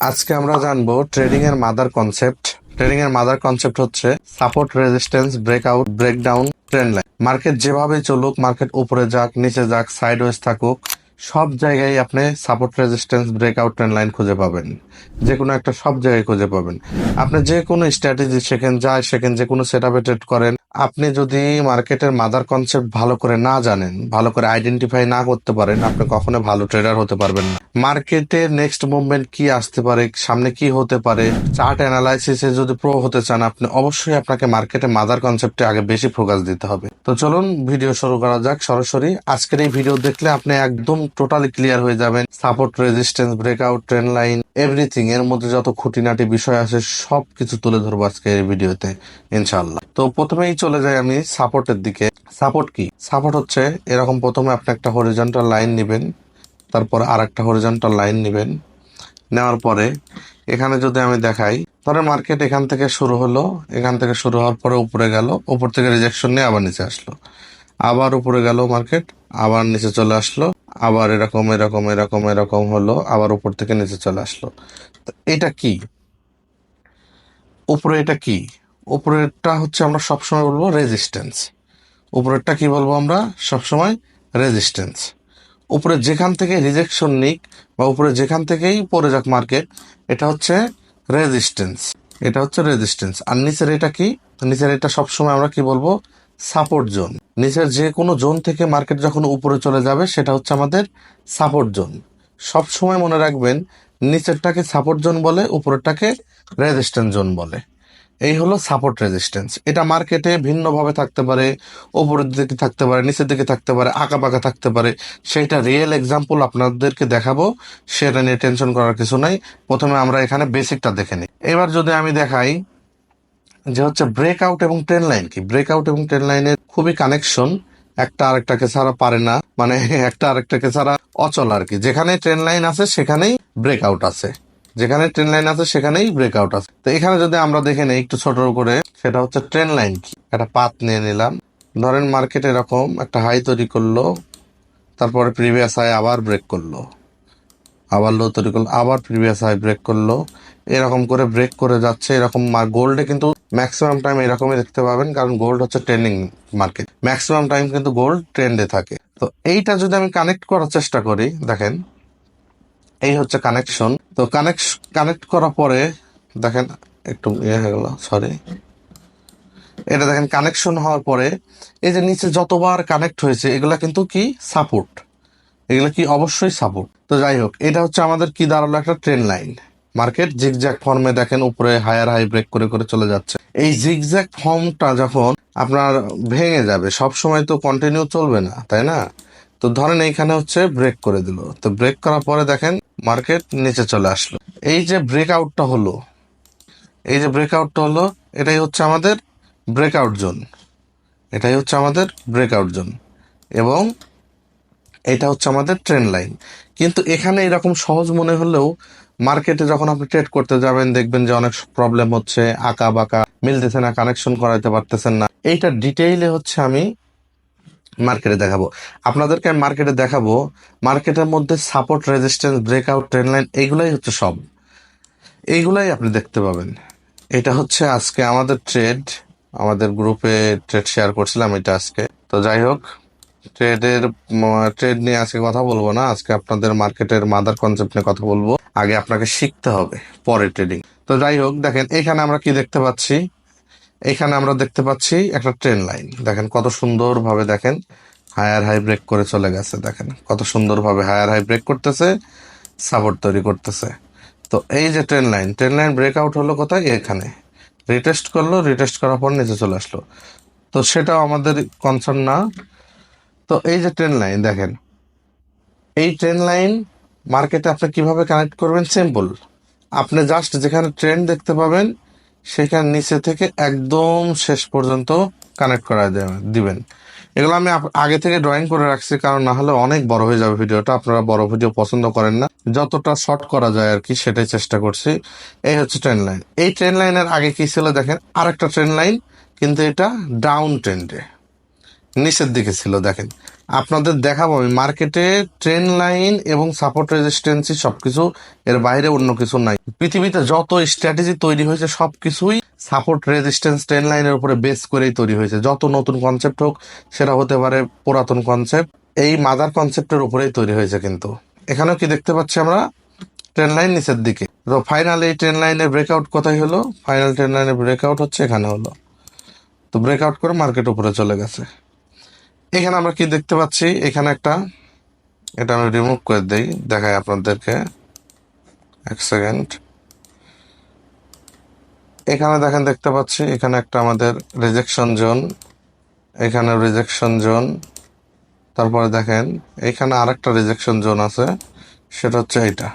আজকে আমরা জানব ট্রেডিং এর মাদার কনসেপ্ট ট্রেডিং এর মাদার কনসেপ্ট হচ্ছে support resistance breakout breakdown trend line market যেভাবে চলুক মার্কেট উপরে যাক, নিচে যাক সাইড ওয়েজ থাকুক সব জায়গায় আপনি support resistance breakout trend line খুঁজে পাবেন। যে কোনো একটা সব জায়গায় খুঁজে পাবেন। আপনি যে কোনো স্ট্র্যাটেজি শেখেন যায় শেখেন যে কোনো সেট ট্রেড করেন। আপনি যদি মার্কেটের মাদার কনসেপ্ট ভালো করে না জানেন, ভালো করে আইডেন্টিফাই না করতে পারেন, আপনি কখনো ভালো ট্রেডার হতে পারবেন না। মার্কেটের নেক্সট মুভমেন্ট কি আসতে পারে, সামনে কি হতে পারে চার্ট অ্যানালাইসিসে যদি প্রো হতে চান, আপনি অবশ্যই আপনাকে মার্কেটে মাদার কনসেপ্টে আগে বেশি ফোকাস দিতে হবে। তো চলুন ভিডিও শুরু করা যাক। সরাসরি আজকের এই ভিডিও দেখলে আপনি একদম টোটালি ক্লিয়ার হয়ে যাবেন support resistance breakout trend line everything এর মধ্যে যত খুঁটিনাটি বিষয় আছে সব কিছু তুলে ধরবো আজকে এই ভিডিওতে ইনশাল্লাহ তো প্রথমেই চলে যাই আমি সাপোর্টের দিকে। সাপোর্ট কি? সাপোর্ট হচ্ছে, এরকম প্রথমে আপনি একটা হরিজন্টাল লাইন নেবেন, তারপর আর একটা হরিজন্টাল লাইন নেবেন, নেওয়ার পরে এখানে যদি আমি দেখাই, ধরেন মার্কেট এখান থেকে শুরু হলো, এখান থেকে শুরু হওয়ার পরে উপরে গেল, উপর থেকে রিজেকশন নিয়ে আবার নিচে আসলো। আবার উপরে গেল মার্কেট আবার নিচে চলে আসলো, আবার এরকম এরকম এরকম এরকম হলো, আবার উপর থেকে নিচে চলে আসলো। এটা কি? উপরে এটা কি? উপরেরটা হচ্ছে আমরা সবসময় বলব রেজিস্ট্যান্স উপরেরটা কি বলব আমরা? সবসময় রেজিস্ট্যান্স উপরে যেখান থেকে রিজেকশন নিক বা উপরে যেখান থেকেই পড়ে যাক মার্কেট এটা হচ্ছে রেজিস্ট্যান্স এটা হচ্ছে রেজিস্ট্যান্স আর নিচের এটা কি? নিচের এটা সবসময় আমরা কি বলব? সাপোর্ট জোন নিচের যে কোনো জোন থেকে মার্কেট যখন উপরে চলে যাবে, সেটা হচ্ছে আমাদের সাপোর্ট জোন সব সময় মনে রাখবেন, নিচেরটাকে সাপোর্ট জোন বলে, উপরেরটাকে রেজিস্ট্যান্স জোন বলে। এই হলো সাপোর্ট রেজিস্ট্যান্স এটা মার্কেটে ভিন্নভাবে থাকতে পারে ওপরের দিকে থাকতে পারে, নিচের দিকে থাকতে পারে আঁকা বাঁকা থাকতে পারে। সেইটা রিয়েল এক্সাম্পল আপনাদেরকে দেখাবো, সেটা নিয়ে টেনশন করার কিছু নাই। প্রথমে আমরা এখানে বেসিকটা দেখে নিই। এবার যদি আমি দেখাই যে হচ্ছে ব্রেকআউট এবং ট্রেন লাইন কি? ব্রেকআউট এবং ট্রেন লাইনের খুবই কানেকশন একটা আরেকটাকে ছাড়া পারে না। মানে একটা আরেকটাকে ছাড়া অচল আর কি। যেখানে ট্রেন লাইন আছে, সেখানেই ব্রেকআউট আছে। যেখানে ট্রেন লাইন আছে, সেখানেই ব্রেকআউট আছে। তো এখানে যদি আমরা দেখে নেই একটু ছোট করে, সেটা হচ্ছে ট্রেন লাইন কি? একটা পাত নিয়ে নিলাম। ধরেন মার্কেট এরকম, একটা হাই তৈরি করল, তারপরে প্রিভিয়াস হাই আবার ব্রেক করল। আবার লো তৈরি করল, আবার প্রিভিয়াস হাই ব্রেক করল। এরকম করে ব্রেক করে যাচ্ছে, এরকম গোল্ডে কিন্তু ম্যাক্সিমাম টাইম এরকমই দেখতে পাবেন, কারণ গোল্ড হচ্ছে ট্রেন্ডিং মার্কেট ম্যাক্সিমাম টাইম কিন্তু গোল্ড ট্রেন্ডে থাকে। তো এইটা যদি আমি কানেক্ট করার চেষ্টা করি, দেখেন, এই হচ্ছে কানেকশন তো কানেক্ট কানেক্ট করার পরে, দেখেন, একটু ইয়ে হয়ে গেল সরি এটা দেখেন কানেকশন হওয়ার পরে, এই যে নিচে যতবার কানেক্ট হয়েছে, এগুলা কিন্তু কি? সাপোর্ট এগুলো কি? অবশ্যই সাপোর্ট তো যাই হোক, এটা হচ্ছে আমাদের কি দাঁড়াল একটা ট্রেন লাইন মার্কেট জিগজ্যাক ফর্মে দেখেন উপরে হায়ার হাই ব্রেক করে করে চলে যাচ্ছে। এই জিগজ্যাক ফর্মটা যখন আপনার ভেঙে যাবে, সব সময় তো কন্টিনিউ চলবে না, তাই না? তো ধরেন এইখানে হচ্ছে ব্রেক করে দিল। তো ব্রেক করার পরে দেখেন মার্কেট নিচে চলে আসলো। এই যে ব্রেক আউটটা হলো, এই যে ব্রেক আউটটা হলো, এটাই হচ্ছে আমাদের ব্রেকআউট জোন এটাই হচ্ছে আমাদের ব্রেকআউট জোন এবং এটা হচ্ছে আমাদের ট্রেন লাইন কিন্তু এখানে এরকম সহজ মনে হলেও মার্কেটে যখন আপনি ট্রেড করতে যাবেন, দেখবেন যে অনেক প্রবলেম হচ্ছে আঁকা বাঁকা মিলতেছে না কানেকশন করাইতে পারতেছেন না। এইটা ডিটেইলে হচ্ছে আমি মার্কেটে দেখাবো। আপনাদেরকে আমি মার্কেটে দেখাবো মার্কেটের মধ্যে support resistance breakout trend line এইগুলাই হচ্ছে সব। এইগুলাই আপনি দেখতে পাবেন। এটা হচ্ছে আজকে আমাদের ট্রেড আমাদের গ্রুপে ট্রেড শেয়ার করছিলাম এটা আজকে। তো যাই হোক ট্রেডের ট্রেড নিয়ে আজকে কথা বলব না। আজকে আপনাদের মার্কেটের মাদার কনসেপ্ট নিয়ে কথা বলব। আগে আপনাকে শিখতে হবে পরে ট্রেডিং তো যাই হোক, দেখেন, এখানে আমরা কি দেখতে পাচ্ছি? এখানে আমরা দেখতে পাচ্ছি একটা ট্রেন লাইন দেখেন, কত সুন্দরভাবে দেখেন হায়ার হাই ব্রেক করে চলে গেছে। দেখেন, কত সুন্দরভাবে হায়ার হাই ব্রেক করতেছে সাপোর্ট তৈরি করতেছে। তো এই যে trend line trend line breakout হলো কোথায়? এখানে। রিটেস্ট করল রিটেস্ট করার পর নিচে চলে আসলো। তো সেটাও আমাদের কনসার্ন না। তো এই যে ট্রেন লাইন দেখেন। এই ট্রেন লাইন মার্কেটে আপনি কীভাবে কানেক্ট করবেন? সিম্পল আপনি জাস্ট যেখানে ট্রেন দেখতে পাবেন, সেখানে নিচে থেকে একদম শেষ পর্যন্ত কানেক্ট করা দেবেন- এগুলো আমি আগে থেকে ড্রয়িং করে রাখছি, কারণ না হলে অনেক বড় হয়ে যাবে ভিডিওটা। আপনারা বড় ভিডিও পছন্দ করেন না। যতটা শর্ট করা যায় আর কি, সেটাই চেষ্টা করছি। এই হচ্ছে ট্রেন লাইন এই ট্রেন লাইনের আগে কি ছিল দেখেন? আরেকটা ট্রেন লাইন কিন্তু এটা ডাউন ট্রেন্ডে নিচের দিকে ছিল দেখেন। আপনাদের দেখাবো, আমি মার্কেটে ট্রেন লাইন এবং সাপোর্ট রেজিস্ট্যান্সি সবকিছু, এর বাইরে অন্য কিছু নাই। পৃথিবীতে যত স্ট্র্যাটেজি তৈরি হয়েছে, সবকিছুই সাপোর্ট রেজিস্ট্যান্স ট্রেন লাইনের উপরে বেস করেই তৈরি হয়েছে। যত নতুন কনসেপ্ট হোক, সেটা হতে পারে পুরাতন কনসেপ্ট এই মাদার কনসেপ্টের উপরেই তৈরি হয়েছে কিন্তু। এখানেও কি দেখতে পাচ্ছি আমরা? ট্রেন লাইন নিচের দিকে। তো ফাইনাল এই ট্রেন লাইনের ব্রেকআউট কোথায় হলো? ফাইনাল ট্রেন লাইনের ব্রেকআউট হচ্ছে এখানে হলো। তো ব্রেকআউট করে মার্কেট উপরে চলে গেছে। এখানে আমরা কি দেখতে পাচ্ছি? এখানে একটা, এটা আমি রিমুভ করে দিই, দেখাই আপনাদেরকে। এক সেকেন্ড এখানে দেখেন, দেখতে পাচ্ছি, এখানে একটা আমাদের রিজেকশন জোন এখানে রিজেকশন জোন তারপরে দেখেন, এখানে আরেকটা রিজেকশন জোন আছে, সেটা হচ্ছে এইটা।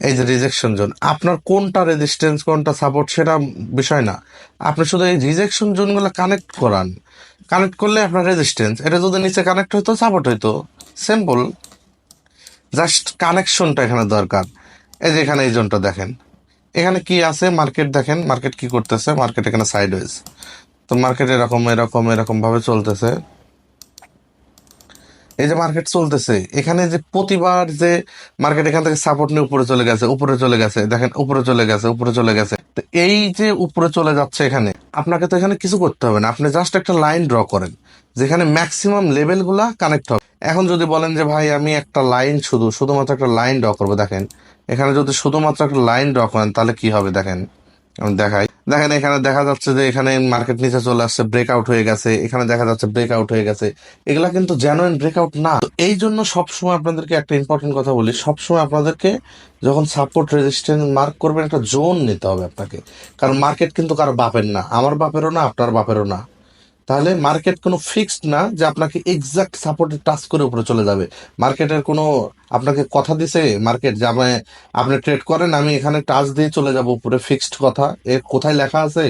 এই যে রিজেকশন জোন আপনার কোনটা রেজিস্ট্যান্স কোনটা সাপোর্ট সেটা বিষয় না। আপনি শুধু এই রিজেকশন জোনগুলো কানেক্ট করান। কানেক্ট করলে আপনার রেজিস্ট্যান্স এটা যদি নিচে কানেক্ট হইতো সাপোর্ট হইতো। সিম্পল জাস্ট কানেকশনটা এখানে দরকার। এই যে এখানে এই জোনটা দেখেন। এখানে কি আছে? মার্কেট দেখেন। মার্কেট কি করতেছে? মার্কেট এখানে সাইড তো মার্কেট এরকম এরকম এরকম ভাবে চলতেছে। এই যে মার্কেট চলতেছে, এখানে যে প্রতিবার যে মার্কেট এখান থেকে সাপোর্ট নিয়ে উপরে চলে গেছে, উপরে চলে গেছে, দেখেন উপরে চলে গেছে, উপরে চলে গেছে। তো এই যে উপরে চলে যাচ্ছে এখানে, আপনাকে তো এখানে কিছু করতে হবে না, আপনি জাস্ট একটা লাইন ড্র করেন, যেখানে ম্যাক্সিমাম লেভেলগুলা কানেক্ট হবে। এখন যদি বলেন যে, ভাই, আমি একটা লাইন শুধু, শুধুমাত্র একটা লাইন ড্র করব, দেখেন, এখানে যদি শুধুমাত্র একটা লাইন ড্র করেন, তাহলে কি হবে দেখেন, আমি দেখাই। দেখেন, এখানে দেখা যাচ্ছে যে এখানে মার্কেট নিচে চলে আসছে ব্রেকআউট হয়ে গেছে, এখানে দেখা যাচ্ছে ব্রেকআউট হয়ে গেছে। এগুলা কিন্তু জেনুইন ব্রেকআউট না। এই জন্য সবসময় আপনাদেরকে একটা ইম্পর্টেন্ট কথা বলি, সবসময় আপনাদেরকে যখন সাপোর্ট রেজিস্ট্যান্স মার্ক করবেন, একটা জোন নিতে হবে আপনাকে। কারণ মার্কেট কিন্তু কারও বাপের না, আমার বাপেরও না, আপনার বাপেরও না। তাহলে মার্কেট কোনো ফিক্সড না যে আপনাকে এক্সাক্ট সাপোর্টে টাচ করে উপরে চলে যাবে। মার্কেটের কোনো আপনাকে কথা দিছে মার্কেট যে আমি আপনি ট্রেড করেন, আমি এখানে টাচ দিয়ে চলে যাব উপরে ফিক্সড কথা। এ কোথায় লেখা আছে?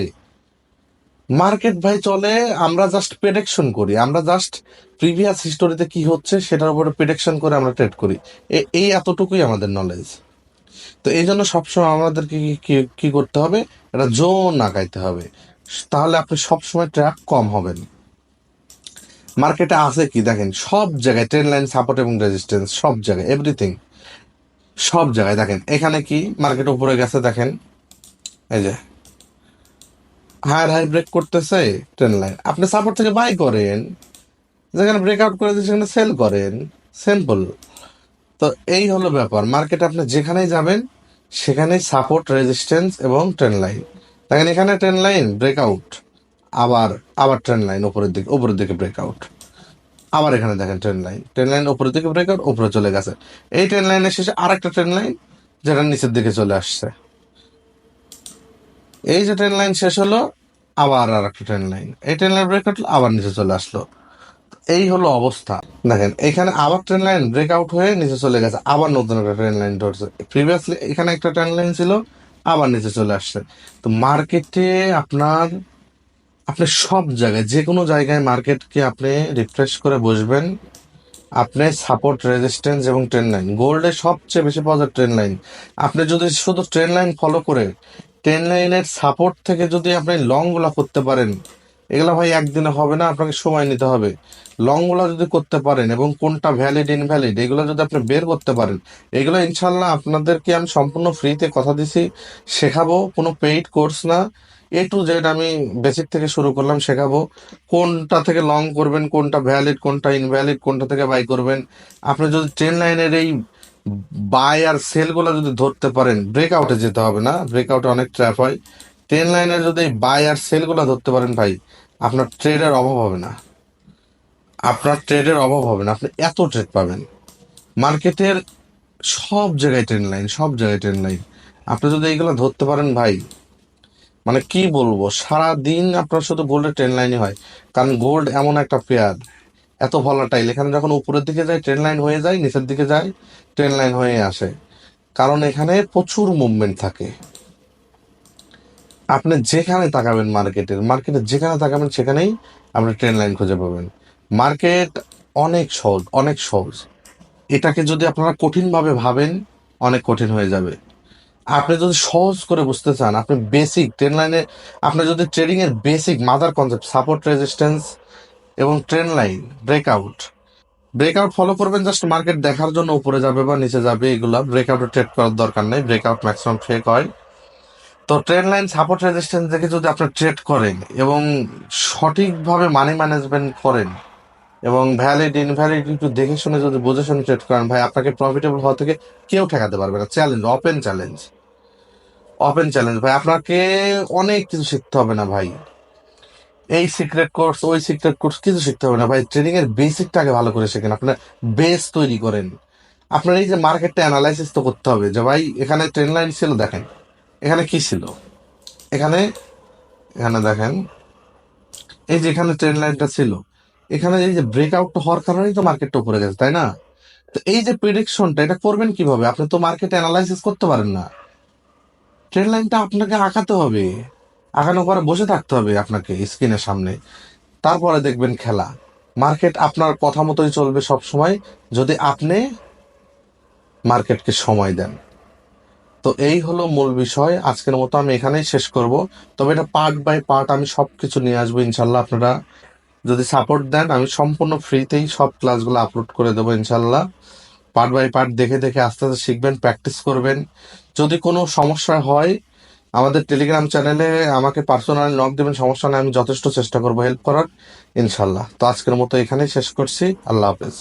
মার্কেট ভাই চলে, আমরা জাস্ট প্রেডিকশন করি। আমরা জাস্ট প্রিভিয়াস হিস্টোরিতে কি হচ্ছে সেটার উপরে প্রেডিকশন করে আমরা ট্রেড করি। এই এতটুকুই আমাদের নলেজ তো এই জন্য সবসময় আমাদেরকে কি করতে হবে? এটা জোন আগাইতে হবে। তাহলে আপনি সবসময় ট্র্যাক কম হবেন। মার্কেটে আছে কি? দেখেন, সব জায়গায় ট্রেন লাইন সাপোর্ট এবং রেজিস্ট্যান্স সব জায়গায় এভরিথিং সব জায়গায়। দেখেন, এখানে কি? মার্কেট উপরে গেছে, দেখেন। এই যে হায়ার হাই ব্রেক করতেছে ট্রেন লাইন আপনি সাপোর্ট থেকে বাই করেন, যেখানে ব্রেকআউট করে সেখানে সেল করেন। সিম্পল তো এই হলো ব্যাপার। মার্কেটে আপনি যেখানেই যাবেন, সেখানেই সাপোর্ট রেজিস্ট্যান্স এবং ট্রেন লাইন দেখেন, এখানে ট্রেন লাইন ব্রেকআউট আবার আবার ট্রেন লাইন উপরের দিকে উপরের দিকে ব্রেকআউট আবার এখানে দেখেন ট্রেন লাইন ট্রেন লাইন উপরের দিকে ব্রেকআউট উপরে চলে গেছে। এই ট্রেন লাইনের শেষে আর একটা ট্রেন লাইন যেটা নিচের দিকে চলে আসছে। এই যে ট্রেন লাইন শেষ হলো, আবার আর একটা ট্রেন লাইন এই ট্রেন লাইন ব্রেকআউট আবার নিচে চলে আসলো। এই হলো অবস্থা। দেখেন, এখানে আবার ট্রেন লাইন ব্রেকআউট হয়ে নিচে চলে গেছে, আবার নতুন একটা ট্রেন লাইন ধরছে। প্রিভিয়াসলি এখানে একটা ট্রেন লাইন ছিল আবার নিচে চলে আসছে। তো মার্কেটে আপনার, আপনি সব জায়গায়, যে কোনো জায়গায় মার্কেটকে আপনি রিফ্রেশ করে বসবেন। আপনি সাপোর্ট রেজিস্ট্যান্স এবং ট্রেন লাইন গোল্ডে সবচেয়ে বেশি পাওয়া যায় ট্রেন লাইন আপনি যদি শুধু ট্রেন লাইন ফলো করে ট্রেন লাইনের সাপোর্ট থেকে যদি আপনি লংগুলা করতে পারেন এগুলা ভাই একদিনে হবে না, আপনাকে সময় নিতে হবে। লংগুলা যদি করতে পারেন এবং কোনটা ভ্যালিড ইনভ্যালিড এগুলো যদি আপনি বের করতে পারেন, এগুলো ইনশাল্লাহ আপনাদেরকে আমি সম্পূর্ণ ফ্রিতে কথা দিছি, শেখাবো, কোনো পেইড কোর্স না। এ টু জেড আমি বেসিক থেকে শুরু করলাম, শেখাবো, কোনটা থেকে লং করবেন, কোনটা ভ্যালিড কোনটা ইনভ্যালিড কোনটা থেকে বাই করবেন। আপনি যদি ট্রেন লাইনের এই বাই আর সেলগুলো যদি ধরতে পারেন ব্রেকআউটে যেতে হবে না ব্রেকআউটে অনেক ট্র্যাপ হয়। ট্রেন লাইনের যদি বাই আর সেলগুলো ধরতে পারেন ভাই, আপনার ট্রেডের অভাব হবে না। আপনার ট্রেডের অভাব হবে না। আপনি এত ট্রেড পাবেন। মার্কেটের সব জায়গায় ট্রেন লাইন সব জায়গায় ট্রেন লাইন আপনি যদি এইগুলো ধরতে পারেন ভাই মানে কি বলব সারা দিন আপনার শুধু গোল্ডের ট্রেন লাইনই হয়। কারণ গোল্ড এমন একটা পেয়ার এত ভলাটাইল এখানে যখন উপরের দিকে যায় ট্রেন লাইন হয়ে যায়, নিচের দিকে যায় ট্রেন লাইন হয়ে আসে। কারণ এখানে প্রচুর মুভমেন্ট থাকে। আপনি যেখানে তাকাবেন মার্কেটের মার্কেটে যেখানে তাকাবেন, সেখানেই আপনি ট্রেন লাইন খুঁজে পাবেন। মার্কেট অনেক সহজ অনেক সহজ। এটাকে যদি আপনারা কঠিনভাবে ভাবেন, অনেক কঠিন হয়ে যাবে। আপনি যদি সহজ করে বুঝতে চান, আপনি বেসিক ট্রেন লাইনে আপনি যদি ট্রেডিং এর basic mother concept support resistance এবং trend line breakout breakout follow করবেন জাস্ট মার্কেট দেখার জন্য উপরে যাবে বা নিচে যাবে, এগুলা ব্রেকআউটে ট্রেড করার দরকার নেই। ব্রেকআউট ম্যাক্সিমাম ফেক হয়। তো ট্রেন লাইন সাপোর্ট রেজিস্ট্যান্স দেখে যদি আপনি ট্রেড করেন এবং সঠিকভাবে মানি ম্যানেজমেন্ট করেন এবং ভ্যালিড ইনভ্যালিড একটু দেখে শুনে যদি বুঝে শুনে ট্রেড করেন, ভাই আপনাকে প্রফিটেবল হওয়া থেকে কেউ ঠেকাতে পারবে না। Challenge open challenge open challenge ভাই আপনাকে অনেক কিছু শিখতে হবে না, ভাই। এই সিক্রেট কোর্স ওই সিক্রেট কোর্স কিছু শিখতে হবে না, ভাই। ট্রেডিং এর বেসিকটাকে ভালো করে শেখেন, আপনার বেস তৈরি করেন। আপনার এই যে মার্কেটটা অ্যানালাইসিস তো করতে হবে যে, ভাই, এখানে ট্রেন লাইন ছিল, দেখেন। এখানে কি ছিল? এখানে এখানে দেখেন, এই যে এখানে ট্রেন লাইনটা ছিল, এখানে এই যে ব্রেকআউট হওয়ার কারণেই তো মার্কেটটা উপরে গেছে, তাই না? তো এই যে প্রিডিকশনটা এটা করবেন কীভাবে? আপনি তো মার্কেট অ্যানালাইসিস করতে পারেন না। ট্রেন লাইনটা আপনাকে আঁকাতে হবে। আঁকানোর পরে বসে থাকতে হবে আপনাকে স্ক্রিনের সামনে। তারপরে দেখবেন খেলা। মার্কেট আপনার কথা মতোই চলবে সব সময় যদি আপনি মার্কেটকে সময় দেন। তো এই হলো মূল বিষয়। আজকের মতো আমি এখানেই শেষ করব। তবে এটা পার্ট বাই পার্ট আমি সব কিছু নিয়ে আসব ইনশাল্লাহ আপনারা যদি সাপোর্ট দেন, আমি সম্পূর্ণ ফ্রিতেই সব ক্লাসগুলো আপলোড করে দেবো ইনশাল্লাহ পার্ট বাই পার্ট দেখে দেখে আস্তে আস্তে শিখবেন প্র্যাকটিস করবেন। যদি কোনো সমস্যা হয়, আমাদের টেলিগ্রাম চ্যানেলে আমাকে পার্সোনালি নক দেবেন, সমস্যা নেই, আমি যথেষ্ট চেষ্টা করব হেল্প করার ইনশাল্লাহ তো আজকের মতো এখানেই শেষ করছি। আল্লাহ হাফেজ।